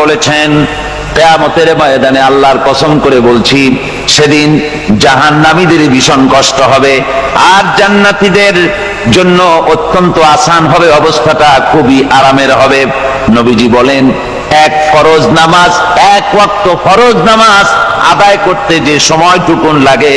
বলেছেন, কেয়ামতের ময়দানে আল্লাহর কসম করে বলছি, সেদিন জাহান্নামীদের ভীষণ কষ্ট হবে আর জান্নাতীদের জন্য অত্যন্ত আসান হবে, অবস্থাটা খুবই আরামের হবে। নবীজি বলেন, এক ফরজ নামাজ, এক ওয়াক্ত ফরজ নামাজ আদায় করতে যে সময়টুকুন লাগে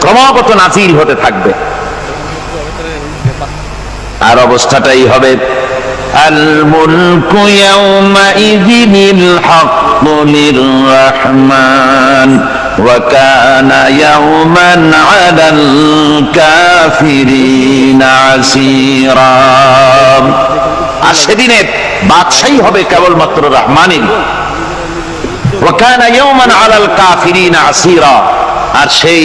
ক্রমাগত নাজিল হতে থাকবে আর অবস্থাটাই হবে الملك يومئذ الحق للرحمن وكان يوما على الكافرين عسيرا আর সেদিনে বাদশাহী হবে কেবলমাত্র রহমানের ওয়াকানা ইয়াওমান আলাল কাফিরিন আসীরা আর সেই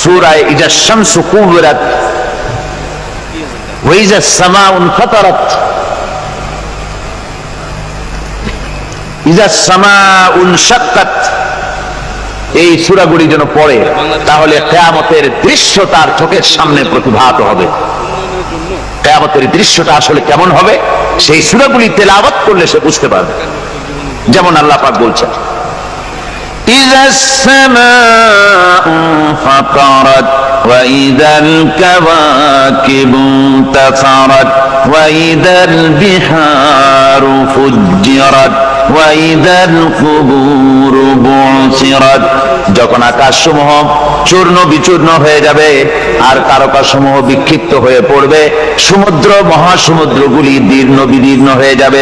সূরায়ে ইজা শামসু কুবিরাত, ওয়া ইজা সামাউন ফাতারাত। ইজা সামাউন শাক্কাত। এই সূরাগুলি যেন পড়ে, তাহলে কেয়ামতের দৃশ্য তার চোখের সামনে প্রতিভাত হবে। কেয়ামতের দৃশ্যটা আসলে কেমন হবে, সেই সূরাগুলি তেলাওয়াত করলে সে বুঝতে পারবে। যেমন আল্লাহ পাক বলছেন إذا السماء فطرت وإذا الكواكب انتثرت وإذا البحار فجرت وإذا القبور بعثرت যখন আকাশ সমূহ চূর্ণ বিচূর্ণ হয়ে যাবে আর তারকা সমূহ বিক্ষিপ্ত হয়ে পড়বে সমুদ্র মহাসমুদ্রগুলি দীর্ণ বিদীর্ণ হয়ে যাবে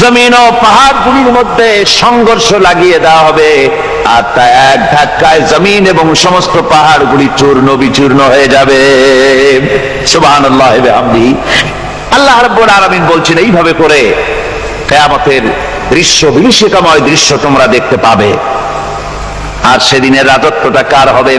জমিন ও পাহাড় গুলির মধ্যে সংঘর্ষ লাগিয়ে দেওয়া হবে। আর তা এক ধাক্কায় জমিন এবং সমস্ত পাহাড় গুলি চূর্ণ বিচূর্ণ হয়ে যাবে। সুবহানাল্লাহ বিহামদি। আল্লাহ রাব্বুল আলামিন বলছেন এইভাবে করে কেয়ামতের দৃশ্য, বিভীষিকাময় দৃশ্য তোমরা দেখতে পাবে। আর সেদিনের রাজত্বটা কার হবে?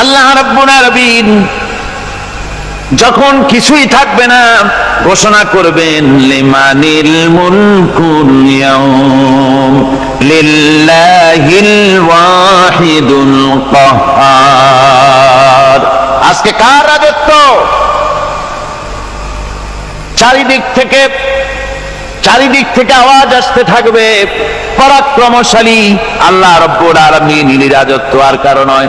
আল্লাহ যখন কিছুই থাকবে না, ঘোষণা করবেন, লিমানিল আজকে কার রাজত্ব? চারিদিক থেকে চারিদিক থেকে আওয়াজ আসতে থাকবে, পরাক্রমশালী আল্লাহ রব্বুল ইনি রাজত্ব আর কারণ নয়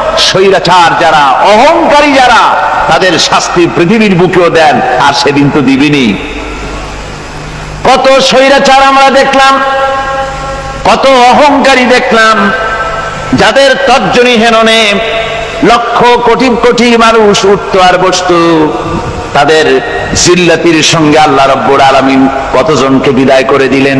স্বৈরাচার যারা, অহংকারী যারা, তাদের শাস্তি পৃথিবীর বুকেও দেন, আর সেদিন তো দিবিনি কত স্বৈরাচার আমরা দেখলাম, কত অহংকারী দেখলাম, যাদের তর্জনী হেননে লক্ষ কোটি কোটি মানুষ উঠতো আর বসতো, তাদের জিল্লাতির সঙ্গে আল্লাহ রব্বুর আলামিন কতজনকে বিদায় করে দিলেন?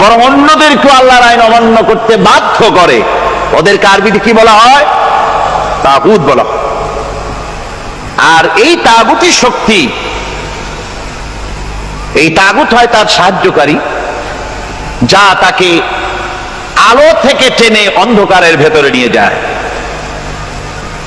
বরং অন্যদেরকে আল্লাহর আইন অমান্য করতে বাধ্য করে। ওদেরকে আরবিতে কি বলা হয়? তাগুত বলা আর এই তাগুতি শক্তি, এই তাগুত হয় তার সাহায্যকারী, যা তাকে আলো থেকে টেনে অন্ধকারের ভেতরে নিয়ে যায়।